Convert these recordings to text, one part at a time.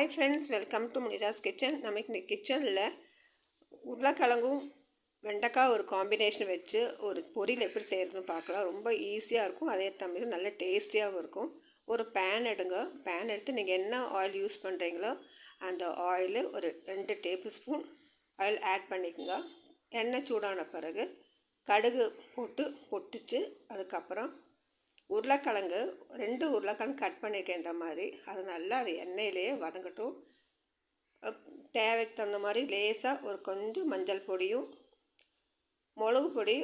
Hi friends welcome to Munira's kitchen நமக்கு இந்த கிச்சனில் உருளைக்கிழங்கும் வெண்டைக்காய் ஒரு காம்பினேஷன் வச்சு ஒரு பொரியல் எப்படி செய்கிறதுன்னு பார்க்கலாம். ரொம்ப ஈஸியாக இருக்கும். அதே தமிழ் நல்ல டேஸ்டியாகவும் இருக்கும். ஒரு பேன் எடுங்க. பேன் எடுத்து நீங்கள் என்ன ஆயில் யூஸ் பண்ணுறீங்களோ அந்த ஆயிலு ஒரு ரெண்டு டேபிள் ஸ்பூன் ஆயில் ஆட் பண்ணிக்கோங்க. எண்ணெய் சூடான பிறகு கடுகு போட்டு பொட்டிச்சு அதுக்கப்புறம் உருளைக்கிழங்கு ரெண்டு உருளைக்கிழங்கு கட் பண்ணியிருக்கேன் இந்த மாதிரி. அது நல்லா அது எண்ணெயிலேயே வதங்கட்டும். தேவைக்கு தகுந்த மாதிரி லேசாக ஒரு கொஞ்சம் மஞ்சள் பொடியும் மிளகு பொடி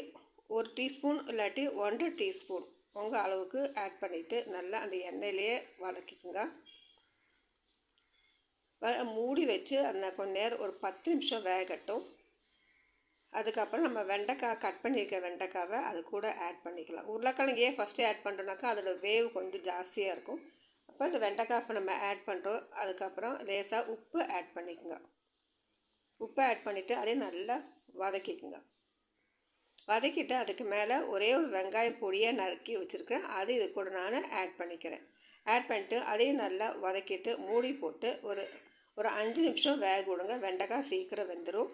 ஒரு டீஸ்பூன் இல்லாட்டி ஒன்றரை டீஸ்பூன் உங்கள் அளவுக்கு ஆட் பண்ணிவிட்டு நல்லா அந்த எண்ணெயிலேயே வதக்கிக்குங்க. மூடி வச்சு அந்த கொஞ்ச நேரம் ஒரு பத்து நிமிஷம் வேகட்டும். அதுக்கப்புறம் நம்ம வெண்டைக்காய் கட் பண்ணியிருக்க வெண்டைக்காவை அது கூட ஆட் பண்ணிக்கலாம். உருளைக்கிழங்கு ஏன் ஃபஸ்ட்டு ஆட் பண்ணுறோன்னாக்கா அதோட வேவ் கொஞ்சம் ஜாஸ்தியாக இருக்கும். அப்போ இந்த வெண்டைக்காய் இப்போ நம்ம ஆட் பண்ணுறோம் அதுக்கப்புறம் லேசாக உப்பு ஆட் பண்ணிக்கோங்க. உப்பு ஆட் பண்ணிவிட்டு அதையும் நல்லா வதக்கிக்குங்க. வதக்கிட்டு அதுக்கு மேலே ஒரே ஒரு வெங்காய பொடியை நறுக்கி வச்சுருக்கேன் அது இது கூட நான் ஆட் பண்ணிக்கிறேன். ஆட் பண்ணிட்டு அதையும் நல்லா வதக்கிட்டு மூடி போட்டு ஒரு ஒரு அஞ்சு நிமிஷம் வேக விடுங்க. வெண்டைக்காய் சீக்கிரம் வெந்துடும்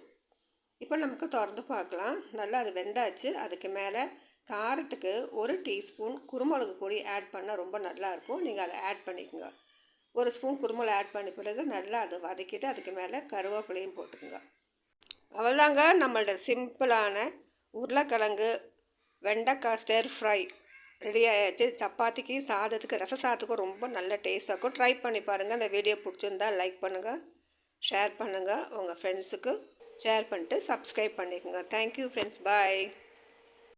இப்போ நமக்கு திறந்து பார்க்கலாம். நல்லா அது வெந்தாச்சு. அதுக்கு மேலே காரத்துக்கு ஒரு டீஸ்பூன் குருமிளகு பொடி ஆட் பண்ணால் ரொம்ப நல்லாயிருக்கும் நீங்கள் அதை ஆட் பண்ணிக்கோங்க. ஒரு ஸ்பூன் குருமிளகு ஆட் பண்ண பிறகு நல்லா அதை வதக்கிட்டு அதுக்கு மேலே கருவேப்பிலையும் போட்டுக்கோங்க. அவ்வளோதாங்க நம்மளோட சிம்பிளான உருளைக்கிழங்கு வெண்டைக்காய் ஸ்டர் ஃப்ரை ரெடி ஆயாச்சு. சப்பாத்திக்கு சாதத்துக்கு ரச சாதத்துக்கும் ரொம்ப நல்ல டேஸ்ட்டாக இருக்கும். ட்ரை பண்ணி பாருங்கள் அந்த வீடியோ பிடிச்சிருந்தா லைக் பண்ணுங்கள் ஷேர் பண்ணுங்கள் உங்கள் ஃப்ரெண்ட்ஸுக்கு ஷேர் பண்ணிட்டு சப்ஸ்கிரைப் பண்ணிக்கோங்க. Thank you friends bye